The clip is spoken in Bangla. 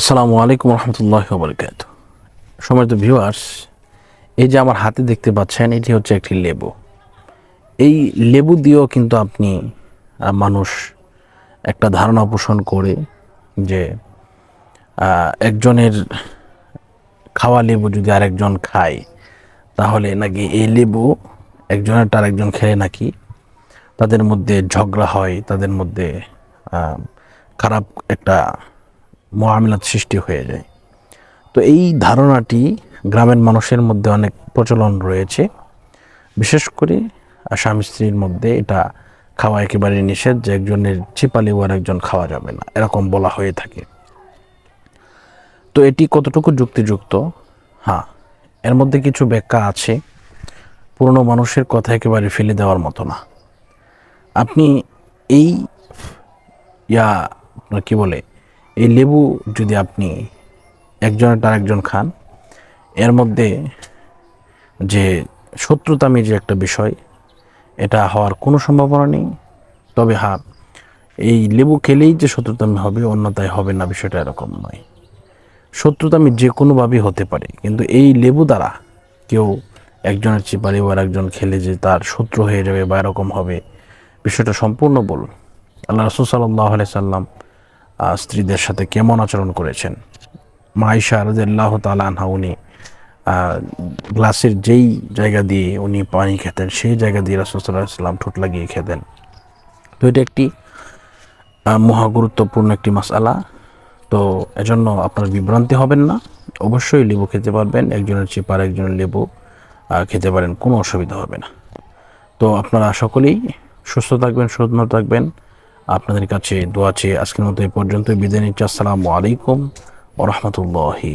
আসসালামু আলাইকুম রহমতুল্লাহ বরকাত সময় তো ভিউয়ার্স, এই যে আমার হাতে দেখতে পাচ্ছেন, এটি হচ্ছে একটি লেবু। এই লেবু দিয়েও কিন্তু আপনি মানুষ একটা ধারণা পোষণ করে যে একজনের খাওয়া লেবু যদি আরেকজন খায়, তাহলে নাকি এই লেবু একজনের তার একজন খেলে নাকি তাদের মধ্যে ঝগড়া হয়, তাদের মধ্যে খারাপ একটা মহামিলাত সৃষ্টি হয়ে যায়। তো এই ধারণাটি গ্রামের মানুষের মধ্যে অনেক প্রচলন রয়েছে। বিশেষ করে স্বামী স্ত্রীর মধ্যে এটা খাওয়া একেবারে নিষেধ যে একজনের চিপালিও আর একজন খাওয়া যাবে না, এরকম বলা হয়ে থাকে। তো এটি কতটুকু যুক্তিযুক্ত? হ্যাঁ এর মধ্যে কিছু ব্যাখ্যা আছে। পুরনো মানুষের কথা একেবারে ফেলে দেওয়ার মতো না। আপনি এই, ইয়া কি বলে এই লেবু যদি আপনি একজনের তার একজন খান, এর মধ্যে যে শত্রুতামি যে একটা বিষয়, এটা হওয়ার কোনো সম্ভাবনা নেই। তবে হ্যাঁ এই লেবু খেলেই যে শত্রুতামি হবে, অন্যতায় হবে না, বিষয়টা এরকম নয়। শত্রুতামি যে কোনোভাবেই হতে পারে, কিন্তু এই লেবু দ্বারা কেউ একজনের চিপারি বা একজন খেলে যে তার শত্রু হয়ে যাবে বা এরকম হবে, বিষয়টা সম্পূর্ণ বল আল্লাহ রসুল সাল্লাহ সাল্লাম স্ত্রীদের সাথে কেমন আচরণ করেছেন? মাইশা রাজিয়াল্লাহ তালা আনহা, উনি গ্লাসের যেই জায়গা দিয়ে উনি পানি খেতেন, সেই জায়গা দিয়ে রাসুল সাল্লাহ ঠোঁট লাগিয়ে খেতেন। তো এটা একটি মহা গুরুত্বপূর্ণ একটি মাসালা তো এজন্য আপনার বিভ্রান্তি হবেন না। অবশ্যই লেবু খেতে পারবেন, একজনের চিপার একজনের লেবু খেতে পারেন, কোনো অসুবিধা হবে না। তো আপনারা সকলেই সুস্থ থাকবেন, সুন্দর থাকবেন। আপনাদের কাছে দোয়া চেয়ে আজকের মতো এই পর্যন্ত বিদায় নিচ্ছি। আসসালামু আলাইকুম ও রহমতুল্লাহি